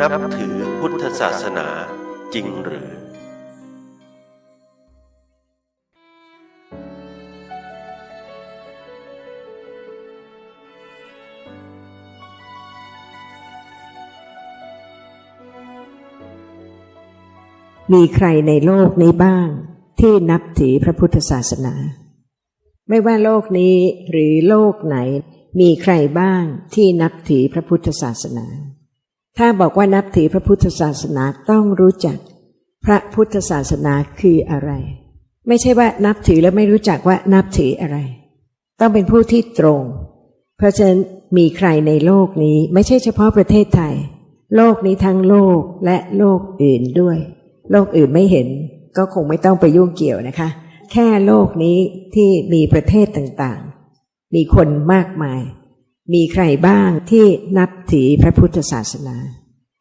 นับถือพุทธศาสนาจริงหรือ มีใครในโลกนี้บ้าง ที่นับถือพระพุทธศาสนา ไม่ว่าโลกนี้หรือโลกไหน มีใครบ้างที่นับถือพระพุทธศาสนา ถ้าบอกว่านับถือพระพุทธศาสนาต้องรู้จัก พระพุทธศาสนาคืออะไร ไม่ใช่ว่านับถือแล้วไม่รู้จักว่านับถืออะไร ต้องเป็นผู้ที่ตรง เพราะฉะนั้นมีใครในโลกนี้ไม่ใช่เฉพาะประเทศไทย โลกนี้ทั้งโลกและโลกอื่นด้วย โลกอื่นไม่เห็นก็คงไม่ต้องไปยุ่งเกี่ยวนะคะ แค่โลกนี้ที่มีประเทศต่างๆ มีคนมากมาย มีใครบ้างที่นับถือพระพุทธศาสนา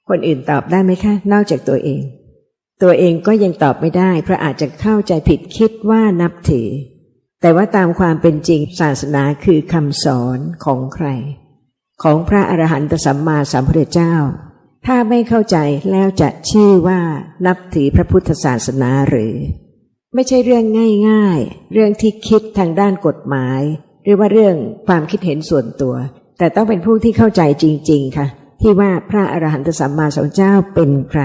คนอื่นตอบได้ไหมคะ นอกจากตัวเอง ตัวเองก็ยังตอบไม่ได้ เพราะอาจจะเข้าใจผิดคิดว่านับถือ แต่ว่าตามความเป็นจริงศาสนาคือคำสอนของใคร ของพระอรหันตสัมมาสัมพุทธเจ้า ถ้าไม่เข้าใจแล้วจะชื่อว่านับถือพระพุทธศาสนาหรือ ไม่ใช่เรื่องง่าย ๆ เรื่องที่คิดทางด้านกฎหมาย หรือว่าเรื่องความคิดเห็นส่วนตัว แต่ต้องเป็นผู้ที่เข้าใจจริง ๆ ค่ะ ที่ว่าพระอรหันตสัมมาสัมพุทธเจ้าเป็นใคร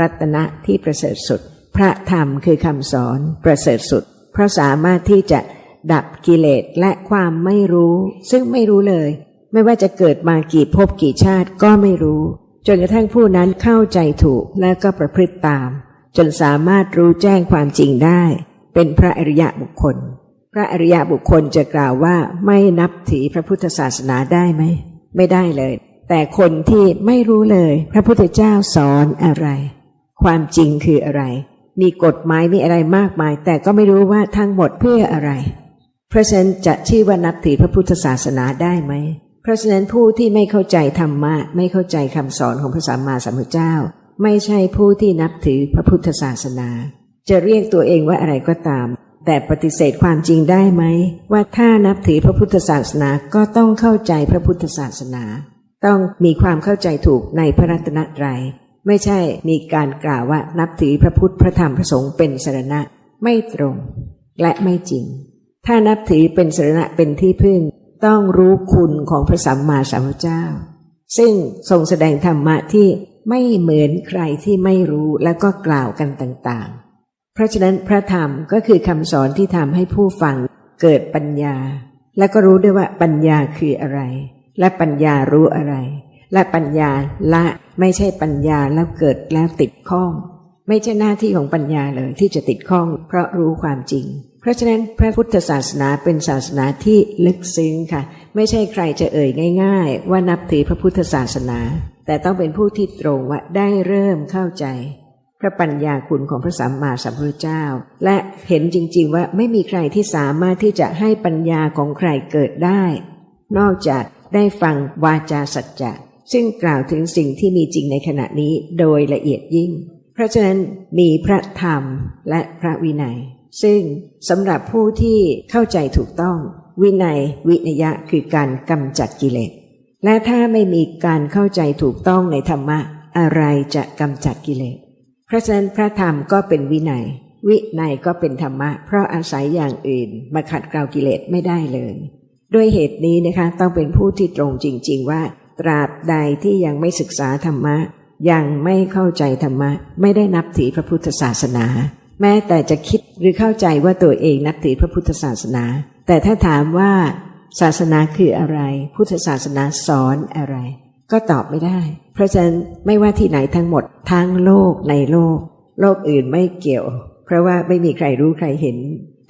รัตนะที่ประเสริฐสุด พระธรรมคือคำสอนประเสริฐสุด เพราะสามารถที่จะดับกิเลสและความไม่รู้ ซึ่งไม่รู้เลย ไม่ว่าจะเกิดมากี่ภพกี่ชาติก็ไม่รู้ จนกระทั่งผู้นั้นเข้าใจถูกและก็ประพฤติตาม จนสามารถรู้แจ้งความจริงได้ เป็นพระอริยะบุคคล ระอริยบุคคลจะกล่าวว่าไม่นับถือพระพุทธศาสนาได้ไหม ไม่ได้เลย แต่คนที่ไม่รู้เลย พระพุทธเจ้าสอนอะไร ความจริงคืออะไร มีกฎหมายมีอะไรมากมาย แต่ก็ไม่รู้ว่าทั้งหมดเพื่ออะไร เพราะฉะนั้นจะชื่อว่านับถือพระพุทธศาสนาได้ไหม เพราะฉะนั้นผู้ที่ไม่เข้าใจธรรมะ ไม่เข้าใจคำสอนของพระสัมมาสัมพุทธเจ้า ไม่ใช่ผู้ที่นับถือพระพุทธศาสนา จะเรียกตัวเองว่าอะไรก็ตาม แต่ปฏิเสธความจริงได้ไหม ว่าถ้านับถือพระพุทธศาสนาก็ต้องเข้าใจพระพุทธศาสนา ต้องมีความเข้าใจถูกในพระรัตนตรัยไม่ใช่มีการกล่าวว่านับถือพระพุทธพระธรรมพระสงฆ์เป็นสรณะไม่ตรง และไม่จริง ถ้านับถือเป็นสรณะเป็นที่พึ่ง ต้องรู้คุณของพระสัมมาสัมพุทธเจ้า ซึ่งทรงแสดงธรรมะที่ไม่เหมือนใครที่ไม่รู้แล้วก็กล่าวกันต่างๆ เพราะฉะนั้นพระธรรมก็คือคำสอนที่ทำให้ผู้ฟังเกิดปัญญา และก็รู้ด้วยว่าปัญญาคืออะไร และปัญญารู้อะไร และปัญญาละไม่ใช่ปัญญาแล้วเกิดแล้วติดข้อง ไม่ใช่หน้าที่ของปัญญาเลยที่จะติดข้อง เพราะรู้ความจริง เพราะฉะนั้นพระพุทธศาสนาเป็นศาสนาที่ลึกซึ้งค่ะ ไม่ใช่ใครจะเอ่ยง่าย ๆ ว่านับถือพระพุทธศาสนา แต่ต้องเป็นผู้ที่ตรงว่าได้เริ่มเข้าใจ พระปัญญาคุณของพระสัมมาสัมพุทธเจ้า และเห็นจริง ๆ ว่าไม่มีใครที่สามารถที่จะให้ปัญญาของใครเกิดได้ นอกจากได้ฟังวาจาสัจจะซึ่งกล่าวถึงสิ่งที่มีจริงในขณะนี้โดยละเอียดยิ่ง เพราะฉะนั้นมีพระธรรมและพระวินัย ซึ่งสำหรับผู้ที่เข้าใจถูกต้อง วินัยวินยะคือการกำจัดกิเลสและถ้าไม่มีการเข้าใจถูกต้องในธรรมะอะไรจะกำจัดกิเลส เพราะฉะนั้นพระธรรมก็เป็นวินัย วินัยก็เป็นธรรมะ เพราะอาศัยอย่างอื่น มาขัดเกลากิเลสไม่ได้เลยด้วยเหตุนี้นะคะต้องเป็นผู้ที่ตรงจริง ๆ ว่า ตราบใดที่ยังไม่ศึกษาธรรมะ ยังไม่เข้าใจธรรมะ ไม่ได้นับถือพระพุทธศาสนา แม้แต่จะคิดหรือเข้าใจว่าตัวเองนับถือพระพุทธศาสนา แต่ถ้าถามว่า ศาสนาคืออะไร พุทธศาสนาสอนอะไร ก็ตอบไม่ได้ เพราะฉะนั้นไม่ว่าที่ไหนทั้งหมดทั้งโลกในโลก โลกอื่นไม่เกี่ยว เพราะว่าไม่มีใครรู้ใครเห็น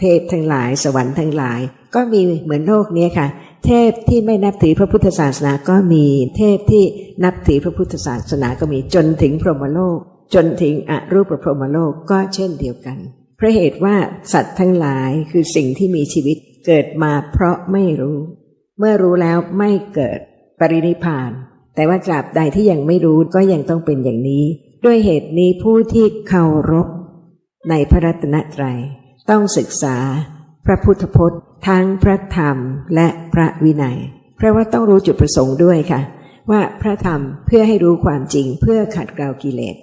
เทพทั้งหลายสวรรค์ทั้งหลาย ก็มีเหมือนโลกนี้ค่ะ เทพที่ไม่นับถือพระพุทธศาสนาก็มีเทพที่นับถือพระพุทธศาสนาก็มีจนถึงพรหมโลก จนถึงอรูปพรหมโลกก็เช่นเดียวกันเพราะเหตุว่าสัตว์ทั้งหลายคือสิ่งที่มีชีวิตเกิดมาเพราะไม่รู้ เมื่อรู้แล้วไม่เกิดปรินิพพาน แต่ว่าตราบใดที่ยังไม่รู้ก็ยังต้องเป็นอย่างนี้ ด้วยเหตุนี้ผู้ที่เคารพ ในพระรัตนตรัย ต้องศึกษา พระพุทธพจน์ ทั้งพระธรรมและพระวินัย เพราะว่าต้องรู้จุดประสงค์ด้วยค่ะ ว่าพระธรรมเพื่อให้รู้ความจริงเพื่อขัดเกลากิเลส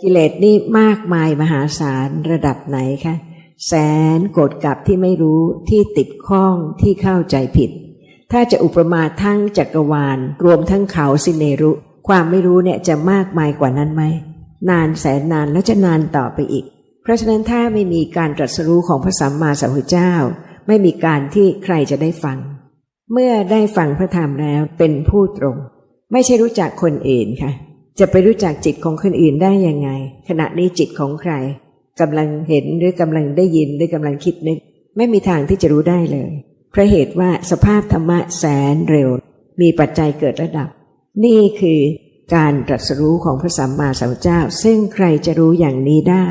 กิเลสนี่มากมายมหาศาลระดับไหนคะแสนโกรธกับที่ไม่รู้ที่ติดข้องที่เข้าใจผิด ถ้าจะอุปมาทั้งจักรวาล รวมทั้งเขาสิเนรุ ความไม่รู้เนี่ยจะมากมายกว่านั้นไหม นานแสนนานแล้วจะนานต่อไปอีก เพราะฉะนั้นถ้าไม่มีการตรัสรู้ของพระสัมมาสัมพุทธเจ้า ไม่มีการที่ใครจะได้ฟัง เมื่อได้ฟังพระธรรมแล้วเป็นผู้ตรง ไม่ใช่รู้จักคนอื่นค่ะ จะไปรู้จักจิตของคนอื่นได้ยังไง ขณะนี้จิตของใครกำลังเห็นหรือกำลังได้ยินหรือกำลังคิดนึก ไม่มีทางที่จะรู้ได้เลย พราะเหตุว่าสภาพธรรมะแสนเร็ว มีปัจจัยเกิดระดับ นี่คือการตรัสรู้ของพระสัมมาสัมพุทธเจ้า ซึ่งใครจะรู้อย่างนี้ได้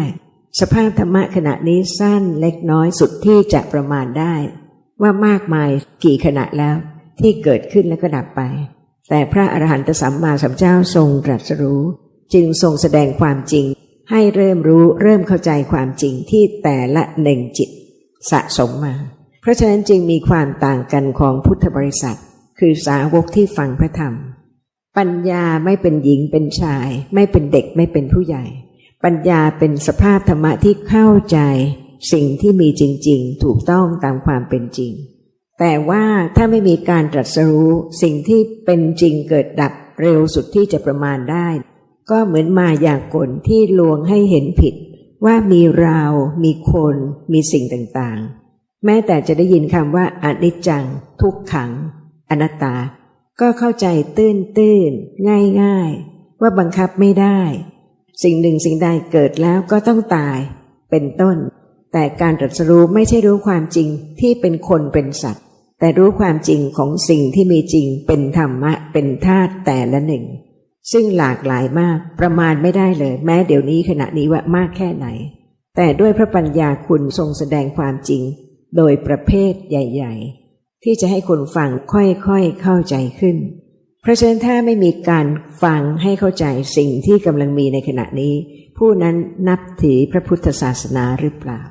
สภาพธรรมะขณะนี้สั้นเล็กน้อยสุดที่จะประมาณได้ ว่ามากมายกี่ขณะแล้ว ที่เกิดขึ้นแล้วก็ดับไป แต่พระอรหันตสัมมาสัมพุทธเจ้าทรงตรัสรู้ จึงทรงแสดงความจริง ให้เริ่มรู้เริ่มเข้าใจความจริงที่แต่ละหนึ่งจิต สะสมมา ราะฉะนั้นจึงมีความต่างกันของพุทธบริษัท คือสาวกที่ฟังพระธรรม ปัญญาไม่เป็นหญิงเป็นชาย ไม่เป็นเด็กไม่เป็นผู้ใหญ่ ปัญญาเป็นสภาพธรรมะที่เข้าใจ สิ่งที่มีจริง ๆ ถูกต้องตามความเป็นจริง แต่ว่าถ้าไม่มีการตรัสรู้สิ่งที่เป็นจริงเกิดดับเร็วสุดที่จะประมาณได้ ก็เหมือนมายากลที่ลวงให้เห็นผิด ว่ามีเรา มีคน มีสิ่งต่างๆ แม้แต่จะได้ยินคำว่าอนิจจัง ทุกขัง อนัตตา ก็เข้าใจตื้นตื้นง่ายง่ายว่าบังคับไม่ได้ สิ่งหนึ่งสิ่งใดเกิดแล้วก็ต้องตาย เป็นต้น แต่การตรัสรู้ไม่ใช่รู้ความจริงที่เป็นคนเป็นสัตว์ แต่รู้ความจริงของสิ่งที่มีจริงเป็นธรรมะเป็นธาตุแต่ละหนึ่ง ซึ่งหลากหลายมากประมาณไม่ได้เลย แม้เดี๋ยวนี้ขณะนี้ว่ามากแค่ไหน แต่ด้วยพระปัญญาคุณทรงแสดงความจริง โดยประเภทใหญ่ ๆ ที่จะให้คนฟังค่อยๆเข้าใจขึ้น เพราะฉะนั้นถ้าไม่มีการฟังให้เข้าใจสิ่งที่กำลังมีในขณะนี้ ผู้นั้นนับถือพระพุทธศาสนาหรือเปล่า